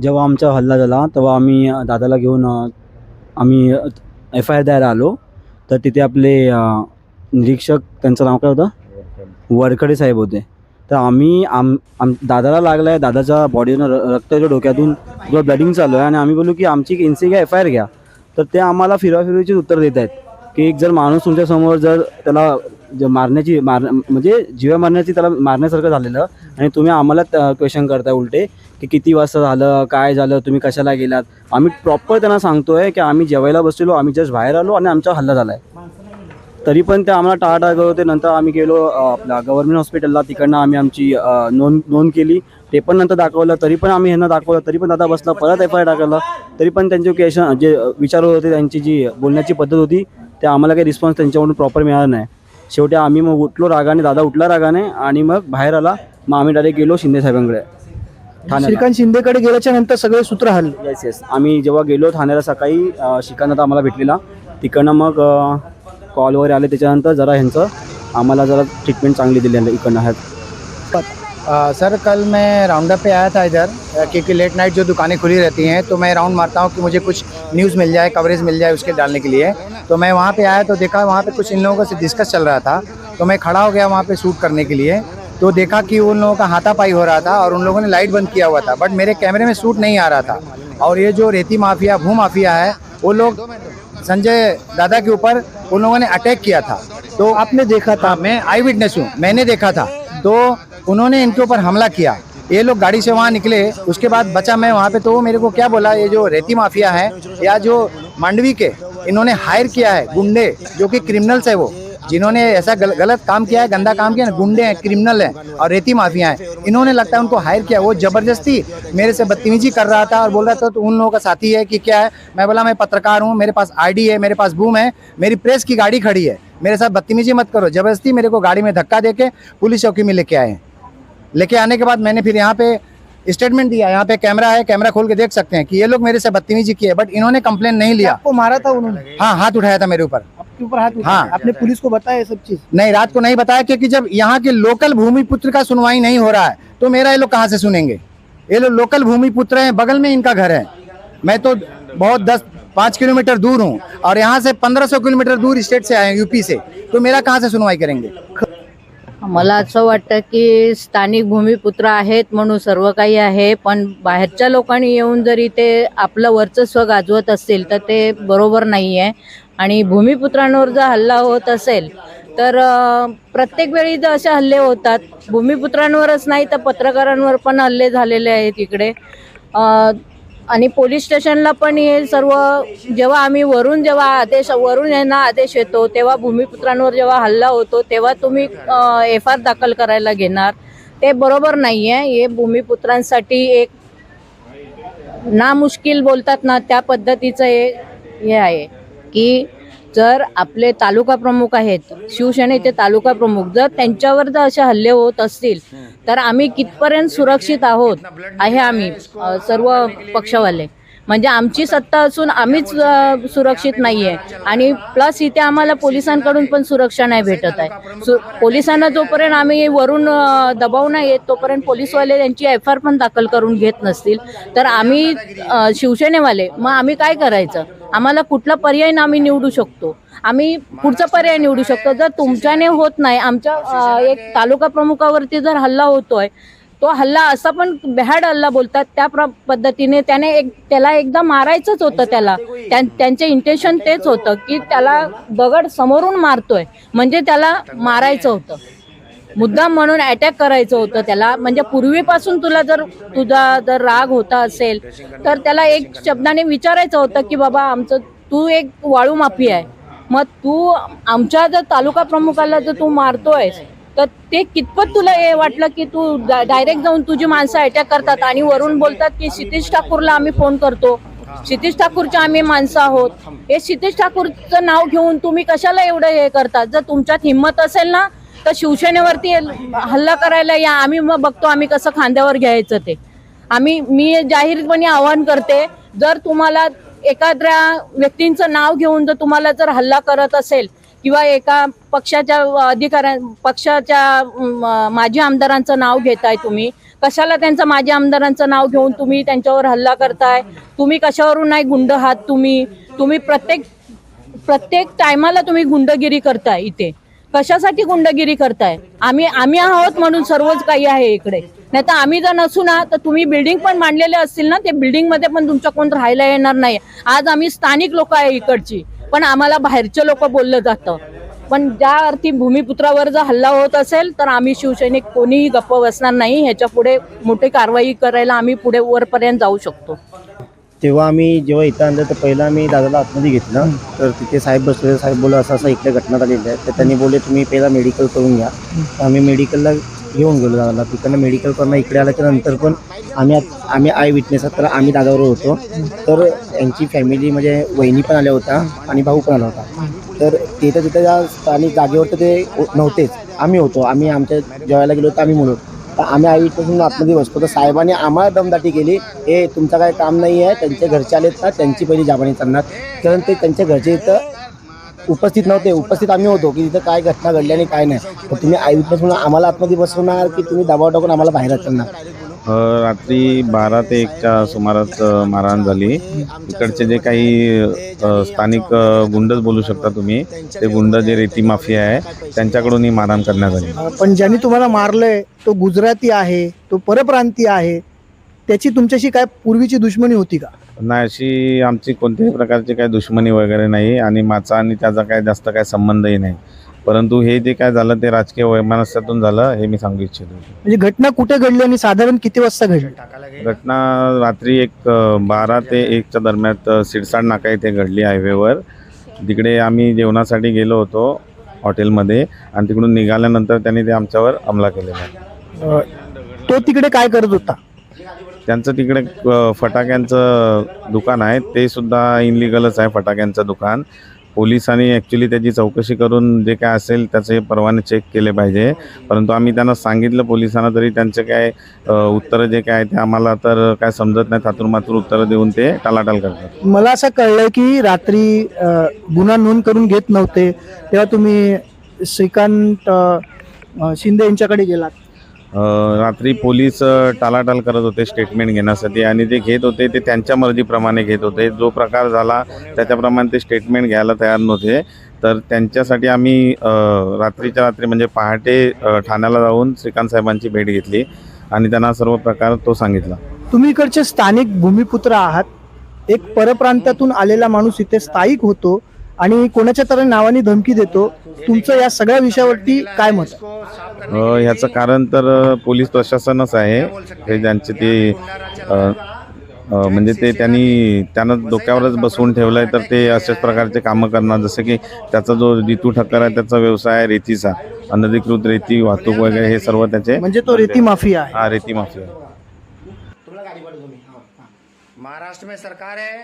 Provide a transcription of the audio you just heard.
जेव्हा आमचा हल्ला झाला तेव्हा आम्ही दादाला घेऊन आम्ही एफ आय आर द्यायला आलो. तर तिथे आपले निरीक्षक त्यांचं नाव काय होतं? वरखडे. साहेब होते. तर आम्ही आम आम दादाला लागला आहे दादाच्या बॉडीनं र रक्त येतं डोक्यातून पुढं ब्लडिंग चालू आहे आणि आम्ही बोललो की आमची एक एन सी घ्या एफ आय आर घ्या. तर ते आम्हाला फिरवाफिरवीचे उत्तर देत आहेत की एक जर माणूस तुमच्यासमोर जर त्याला जे मारण्याची मार म्हणजे जीवा मारण्याची त्याला मारण्यासारखं झालेलं. आणि तुम्ही आम्हाला क्वेश्चन करताय उलटे की किती वाजता झालं काय झालं तुम्ही कशाला गेलात? आम्ही प्रॉपर त्यांना सांगतोय की आम्ही जेवायला बसलेलो आम्ही जस्ट बाहेर आलो आणि आमचा हल्ला झाला आहे तरी पण ते आम्हाला टाळाटाळ करत होते. नंतर आम्ही गेलो अ, आपल्या गव्हर्नमेंट हॉस्पिटलला तिकडनं आम्ही आमची नोंद नोंद केली. ते पण नंतर दाखवलं. तरी पण आम्ही ह्यांना दाखवलं. तरी पण दादा बसला परत एफ आय टाकलं. तरी पण त्यांचे क्वेश्चन जे विचार होते त्यांची जी बोलण्याची पद्धत होती ते आम्हाला काही रिस्पॉन्स त्यांच्याकडून प्रॉपर मिळाला नाही. शेवटी आम्ही मग उठलो रागाने दादा उठला रागाने आणि मग बाहेर आला. मग आम्ही डायरेक्ट गेलो शिंदे साहेबांकडे. ठाण्याला. श्रीकांत शिंदेकडे गेल्याच्यानंतर सगळे सूत्र हल्ले येस येस आम्ही जेव्हा गेलो ठाण्याला सकाळी अ, श्रीकांत दादा आम्हाला भेटलेला. तिकडनं मग कॉल वगैरे आले. त्याच्यानंतर जरा ह्यांचं आम्हाला जरा ट्रीटमेंट चांगली दिली इकडनं ह्यात. आ, सर कल मैं राउंडअप पे आया था इधर क्योंकि लेट नाइट जो दुकानें खुली रहती हैं तो मैं राउंड मारता हूँ कि मुझे कुछ न्यूज़ मिल जाए कवरेज मिल जाए उसके डालने के लिए। तो मैं वहाँ पे आया तो देखा वहाँ पे कुछ इन लोगों से डिस्कस चल रहा था तो मैं खड़ा हो गया वहाँ पे शूट करने के लिए। तो देखा कि उन लोगों का हाथापाई हो रहा था और उन लोगों ने लाइट बंद किया हुआ था बट मेरे कैमरे में शूट नहीं आ रहा था। और ये जो रेती माफिया भू माफिया है वो लोग संजय दादा के ऊपर उन लोगों ने अटैक किया था। तो आपने देखा था मैं आई विटनेस हूँ मैंने देखा था। तो उन्होंने इनके ऊपर हमला किया। ये लोग गाड़ी से वहाँ निकले। उसके बाद बचा मैं वहाँ पे तो वो मेरे को क्या बोला ये जो रेती माफिया है या जो मांडवी के इन्होंने हायर किया है गुंडे जो कि क्रिमिनल्स है वो जिन्होंने ऐसा गल, गलत काम किया है गंदा काम किया है गुंडे हैं क्रिमिनल हैं और रेती माफिया हैं। इन्होंने लगता है उनको हायर किया। वो ज़बरदस्ती मेरे से बदतमीजी कर रहा था और बोल रहा था तो उन लोगों का साथी है कि क्या है? मैं बोला मैं पत्रकार हूँ मेरे पास आईडी है मेरे पास बूम है मेरी प्रेस की गाड़ी खड़ी है मेरे साथ बदतमीजी मत करो ज़बरदस्ती मेरे को गाड़ी में धक्का देके पुलिस चौकी में लेके आए हैं। लेके आने के बाद मैंने फिर यहाँ पे स्टेटमेंट दिया यहाँ पे कैमरा है कैमरा खोल के देख सकते हैं कि ये लोग मेरे से बदतमीजी किए बट इन्होंने कंप्लेन नहीं लिया। आपको मारा था उन्होंने? हाँ हाथ उठाया था मेरे ऊपर। आपके ऊपर हाथ हाँ। आपने पुलिस को बताया सब चीज़? नहीं रात को नहीं बताया क्योंकि जब यहाँ के लोकल भूमिपुत्र का सुनवाई नहीं हो रहा है तो मेरा ये लोग कहाँ से सुनेंगे? ये लोग लोकल भूमिपुत्र है बगल में इनका घर है। मैं तो बहुत दस पाँच किलोमीटर दूर हूँ और यहाँ से पंद्रह सौ किलोमीटर दूर स्टेट से आए यूपी से। तो मेरा कहाँ से सुनवाई करेंगे? मला असं वाटतं की स्थानिक भूमिपुत्र आहेत म्हणून सर्व काही आहे पण बाहेरच्या लोकांनी येऊन जरी ते आपलं वर्चस्व गाजवत असतील तर ते बरोबर नाही आहे आणि भूमिपुत्रांवर जर हल्ला होत असेल तर प्रत्येक वेळी जर असे हल्ले होतात भूमिपुत्रांवरच नाही तर पत्रकारांवर पण हल्ले झालेले आहेत इकडे. आणि पोलीस स्टेशनला पण हे सर्व जेव्हा आम्ही वरून जेव्हा आदेश वरून यांना आदेश येतो तेव्हा भूमिपुत्रांवर जेव्हा हल्ला होतो तेव्हा तुम्ही एफ आर दाखल करायला घेणार. ते बरोबर नाही आहे हे भूमिपुत्रांसाठी एक नामुश्किल बोलतात ना त्या पद्धतीचं हे हे आहे की जर आपले तालुका प्रमुख आहेत शिवसेनेचे तालुका प्रमुख जर त्यांच्यावर जर असे हल्ले होत असतील तर आम्ही कितपर्यंत सुरक्षित आहोत आहे आम्ही सर्व पक्षवाले. म्हणजे आमची सत्ता असून आम्हीच सुरक्षित नाही आहे आणि प्लस इथे आम्हाला पोलिसांकडून पण सुरक्षा नाही भेटत आहे. पोलिसांना जोपर्यंत आम्ही वरून दबाव नाही येत तोपर्यंत पोलीसवाले त्यांची एफ आर पण दाखल करून घेत नसतील. तर आम्ही शिवसेनेवाले मग आम्ही काय करायचं? आम्हाला कुठला पर्याय ना आम्ही निवडू शकतो. आम्ही पुढचा पर्याय निवडू शकतो. जर तुमच्याने होत नाही आमच्या एक तालुका प्रमुखावरती जर हल्ला होतोय तो हल्ला असा पण बेहाड हल्ला बोलतात. त्या प्र पद्धतीने त्याने एक त्याला एकदा मारायचंच होतं त्याला. त्यांचे इंटेन्शन तेच होतं की त्याला दगड समोरून मारतोय. म्हणजे त्याला मारायचं होतं. मुद्दाम म्हणून अटॅक करायचं होतं त्याला. म्हणजे पूर्वीपासून तुला जर तुझा जर राग होता असेल तर त्याला एक शब्दाने विचारायचं होतं की बाबा आमचं तू एक वाळू माफी आहे. मग तू आमच्या जर तालुका प्रमुखाला जर तू मारतोय तर ते कितपत तुला हे वाटलं की तू डायरेक्ट जाऊन तुझी माणसं अटॅक करतात? आणि वरून बोलतात की क्षितिश ठाकूरला आम्ही फोन करतो. क्षितिश ठाकूरचे आम्ही माणसं आहोत. हे क्षितिश ठाकूरचं नाव घेऊन तुम्ही कशाला एवढं हे करतात? जर तुमच्यात हिंमत असेल ना तर शिवसेनेवरती हल्ला करायला या. आम्ही मग बघतो आम्ही कसं खांद्यावर घ्यायचं ते. आम्ही मी जाहीरपणे आवाहन करते जर तुम्हाला एखाद्या व्यक्तींचं नाव घेऊन जर तुम्हाला जर हल्ला करत असेल किंवा एका पक्षाच्या अधिकाऱ्या पक्षाच्या माजी आमदारांचं नाव घेताय तुम्ही. कशाला त्यांचं माजी आमदारांचं नाव घेऊन तुम्ही त्यांच्यावर हल्ला करताय? तुम्ही कशावरून नाही गुंड आहात तुम्ही? तुम्ही प्रत्येक प्रत्येक टायमाला तुम्ही गुंडगिरी करताय इथे. कशासाठी गुंडगिरी करताय? आम्ही आम्ही आहोत म्हणून सर्वच काही आहे इकडे. नाही तर आम्ही जर नसू ना तर तुम्ही बिल्डिंग पण मांडलेले असतील ना? ते बिल्डिंगमध्ये पण तुमच्या कोण राहायला येणार नाही. आज आम्ही स्थानिक लोक आहे इकडची. पण आम्हाला बाहेरचे लोक बोललं जातं. पण ज्या अर्थी भूमिपुत्रावर जर हल्ला होत असेल तर आम्ही शिवसैनिक कोणीही गप्प बसणार नाही. ह्याच्या पुढे मोठी कारवाई करायला आम्ही पुढे वरपर्यंत जाऊ शकतो. तेव्हा आम्ही जेव्हा इथं आणलं तर पहिला आम्ही दादाला आतमध्ये घेतलं. तर तिथे साहेब बसले साहेब बोला असं असं इकडे घटना झालेली आहे. तर त्यांनी बोलले तुम्ही पहिला मेडिकल करून घ्या. तर आम्ही मेडिकलला घेऊन गेलो दादाला. तिकडनं मेडिकल करणं इकडे आल्याच्यानंतर पण आम्ही आम्ही आय विटनेस तर आम्ही दादावर होतो. तर यांची फॅमिली म्हणजे वहिनी पण आल्या होत्या आणि भाऊ पण आला होता. तर तिथं तिथं ज्या स्थानिक जागेवर तर ते नव्हतेच. आम्ही होतो. आम्ही आमच्या जेवायला गेलो तर आम्ही म्हणून. तर आम्ही आई पासून आतमध्ये बसतो तर साहेबांनी आम्हाला दमदाटी केली. हे तुमचं काय काम नाही आहे त्यांचे घरचे आलेत ना त्यांची पहिली जाबानी चालणार. कारण ते त्यांच्या घरचे इथं उपस्थित नव्हते. उपस्थित आम्ही होतो की तिथं काय घटना घडली आणि काय नाही. तर तुम्ही आई म्हणून आम्हाला आतमध्ये बसवणार की तुम्ही दबाव टाकून आम्हाला बाहेर करणार अ, रात्री बारा ते एकच्या सुमारास मारहाण झाली. इकडचे जे काही स्थानिक गुंडच बोलू शकता तुम्ही ते गुंड जे रेती माफिया आहे त्यांच्याकडून ही मारहाण करण्यात आली. पण ज्यांनी तुम्हाला मारलंय तो गुजराती आहे तो परप्रांतीय आहे त्याची तुमच्याशी काय पूर्वीची दुश्मनी होती का? नाही अशी आमची कोणत्याही प्रकारची काही दुश्मनी वगैरे नाही आणि माझा आणि त्याचा काय जास्त काय संबंधही नाही. परंतु हे जे काय झालं ते राजकीय वैमनस्यातून झालं हे मी सांगू इच्छितो. म्हणजे घटना कुठे घडली आणि साधारण किती वाजता घडली? घटना रात्री एक बारा ते एकच्या दरम्यान अ, सिरसाड नाका इथे घडली हायवेवर. तिकडे आम्ही जेवणासाठी गेलो होतो हॉटेलमध्ये आणि तिकडून निघाल्यानंतर त्यांनी ते आमच्यावर हमला केलेला तो तिकडे काय करत होता? त्यांचं तिकडे फटाक्यांचं दुकान आहे ते सुद्धा इनलिगलच आहे फटाक्यांचं दुकान. पोलिसांनी ॲक्च्युली त्याची चौकशी करून जे काय असेल त्याचे परवाने चेक केले पाहिजे. परंतु आम्ही त्यांना सांगितलं पोलिसांना तरी त्यांचे काय उत्तरं जे काय आहे ते आम्हाला तर काय समजत नाही थातूर मातूर उत्तरं देऊन ते टालाटाल करतात. मला असं कळलं की रात्री गुन्हा नोंद करून घेत नव्हते तेव्हा तुम्ही श्रीकांत शिंदे यांच्याकडे गेलात. रात्री पोलीस टालाटाल करत होते स्टेटमेंट घेण्यासाठी आणि ते घेत होते ते त्यांच्या मर्जीप्रमाणे घेत होते. जो प्रकार झाला त्याच्याप्रमाणे ते स्टेटमेंट घ्यायला तयार नव्हते. तर त्यांच्यासाठी आम्ही रात्रीच्या रात्री म्हणजे पहाटे ठाण्याला जाऊन श्रीकांत साहेबांची भेट घेतली आणि त्यांना सर्व प्रकार तो सांगितला. तुम्ही इकडचे स्थानिक भूमिपुत्र आहात. एक परप्रांतातून आलेला माणूस इथे स्थायिक होतो. आणि कोणाच्या तरी नावाने धमकी देतो तुमचं या सगळ्या विषयावरती काय मत ह्याचं कारण तर पोलीस प्रशासनच आहे. हे ज्यांचे ते म्हणजे ते त्यांनी त्यांना डोक्यावरच बसवून ठेवलं आहे तर ते अशाच प्रकारचे कामं करणार. जसं की त्याचा जो जितू ठक्कर आहे त्याचा व्यवसाय आहे रेतीचा. अनधिकृत रेती वाहतूक वगैरे हे सर्व त्याचे म्हणजे तो रेती माफिया आहे. हा रेती माफिया महाराष्ट्र में सरकार है.